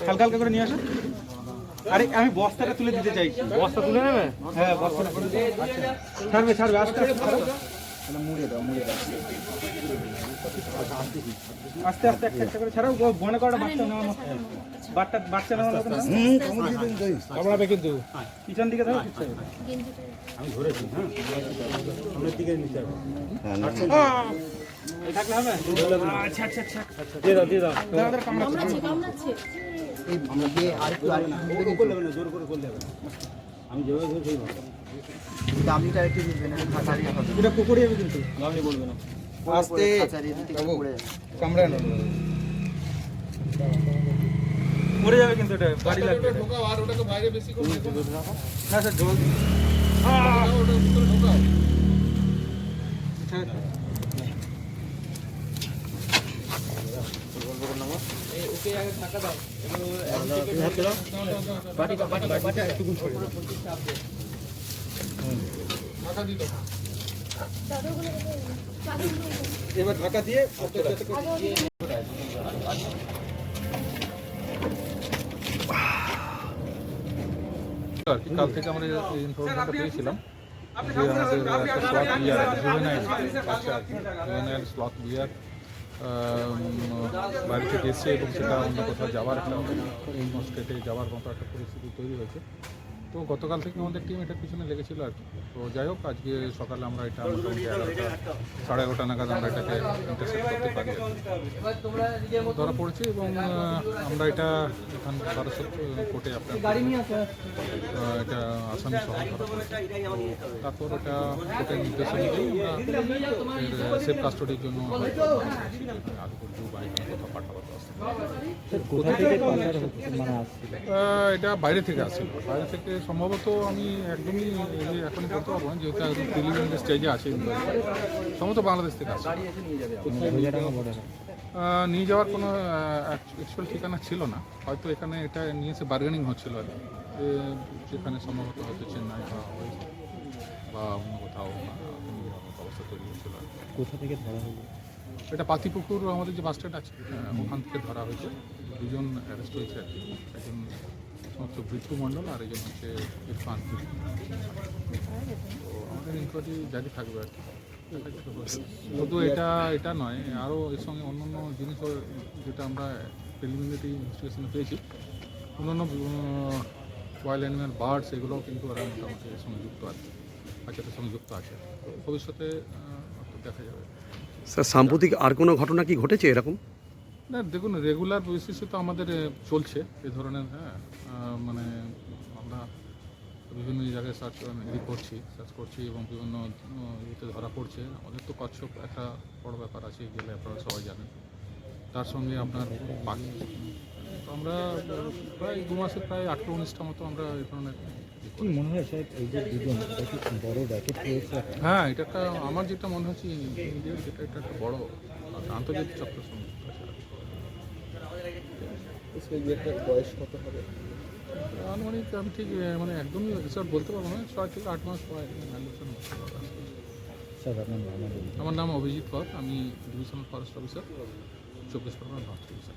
হালকা হালকা করে নিয়ে আসো আরে আমি বস্তাটা তুলে দিতে চাইছি বস্তা তুলে নেবে হ্যাঁ বস্তাটা আচ্ছা। ছাড়বে ছাড়বে আস্তে আস্তে। আস্তে একটা একটা করে ছাড়াও বনে কটা বাচ্চা নেওয়া মতো। বাচ্চা বাচ্চা নেওয়া মতো না? কামড়াবে কিন্তু। পিছন দিকে ধরো পিছন। থাকলে হবে? আচ্ছা আচ্ছা আচ্ছা। দিয়ে দাও দিয়ে দাও। দাও দাও কামড়াচ্ছে কামড়াচ্ছে কামড়াচ্ছে। দামটা একটু দিবেন খাঁচারি হবে এটা কুকুরে যাবে কিন্তু। দিতে পড়ে যাবে। কিন্তু এটা বাড়ি লাগবে ঢোকাও আর ওটাকে বাইরে বেশি করে। না। না স্যার জল ওটা ভিতরে ঢোকাও। ছাড়, ছাড়। দিত এবার ঢাকা দিয়ে কাল থেকে আমরা ইনফরমেশনটা পেয়েছিলাম যে আমাদের sloth bear juvenile juvenile sloth bear বাড়ি থেকে এসছে এবং সেটা অন্য কোথাও যাওয়ার একটা স্টেটে যাওয়ার মতো একটা পরিস্থিতি তৈরি হয়েছে। তো গতকাল থেকে আমাদের টিম এটার পিছনে লেগেছিল আর কি। তো যাই হোক আজকে সকালে আমরা এটা মোটামুটি এগারোটা সাড়ে এগারোটা নাগাদ আমরা এটাকে ইন্টারসেপ্ট করতে পারি ধরা পড়েছে এবং আমরা এটা এখান সারস্বত কোর্টে আপনার এটা আসামি সহ তারপর এটা কোর্টের নির্দেশ অনুযায়ী সেফ কাস্টডির জন্য এটা বাইরে থেকে আসছিল। বাইরে থেকে সম্ভবত আমি একদমই এখন বলতে পারব না যেহেতু একদম প্রিলিমিনারি স্টেজে আছে সম্ভবত বাংলাদেশ থেকে আহ, নিয়ে যাওয়ার কোনো অ্যাকচুয়াল ঠিকানা ছিল না। হয়তো এখানে এটা নিয়ে এসে বার্গেনিং হচ্ছিল আর যেখানে সম্ভবত হয়তো চেন্নাই বা বা অন্য কোথাও অবস্থা তৈরি হচ্ছিল কোথা থেকে ধরা হলো? এটা পাতিপুকুর আমাদের যে বাস স্ট্যান্ড আছে ওখান থেকে ধরা হয়েছে। দুজন অ্যারেস্ট হয়েছে আর কি। একজন হচ্ছে বৃত্তু মণ্ডল আর একজন হচ্ছে ইরফান। তো আমাদের ইনকোয়ারি জারি থাকবে আর কি। শুধু এটা এটা নয় আরও এর সঙ্গে অন্যান্য জিনিসও যেটা আমরা প্রিলিমিনারি ইনভেস্টিগেশনে পেয়েছি। অন্যান্য ওয়াইল্ড অ্যানিম্যাল বার্ডস এগুলোও কিন্তু ওরা মোটামুটি এর সঙ্গে যুক্ত আছে বাচ্চাদের সঙ্গে যুক্ত আছে। তো ভবিষ্যতে দেখা যাবে। স্যার সাম্প্রতিক আর কোনো ঘটনা কি ঘটেছে এরকম? না দেখুন রেগুলার বেসিসে তো আমাদের চলছে এ ধরনের হ্যাঁ। মানে আমরা বিভিন্ন জায়গায় সার্চ ই করছি সার্চ করছি এবং বিভিন্ন ইয়েতে ধরা পড়ছে। আমাদের তো কচ্ছপ একটা বড় ব্যাপার আছে গেলে আপনারা সবাই জানেন। তার সঙ্গে আপনার পাখি তো আমরা প্রায় দু মাসে প্রায় আঠেরো উনিশটা মতো আমরা এই ধরনের ই করি। মনে হয় স্যার এই যে দুজন বড় র্যাকেট রয়েছে হ্যাঁ এটা একটা আমার যেটা মনে হচ্ছে ইন্ডিয়ার যেটা এটা একটা বড় আন্তর্জাতিক চক্র সংযুক্ত আছে বয়স কত হবে? আনুমানিক আমি ঠিক মানে একদমই স্যার বলতে পারব না ছয় থেকে আট মাস পরে স্যার আপনার নাম আমার নাম অভিজিৎ কর আমি ডিভিশনাল ফরেস্ট অফিসার চব্বিশ পরগনা নর্থ ডিভিশন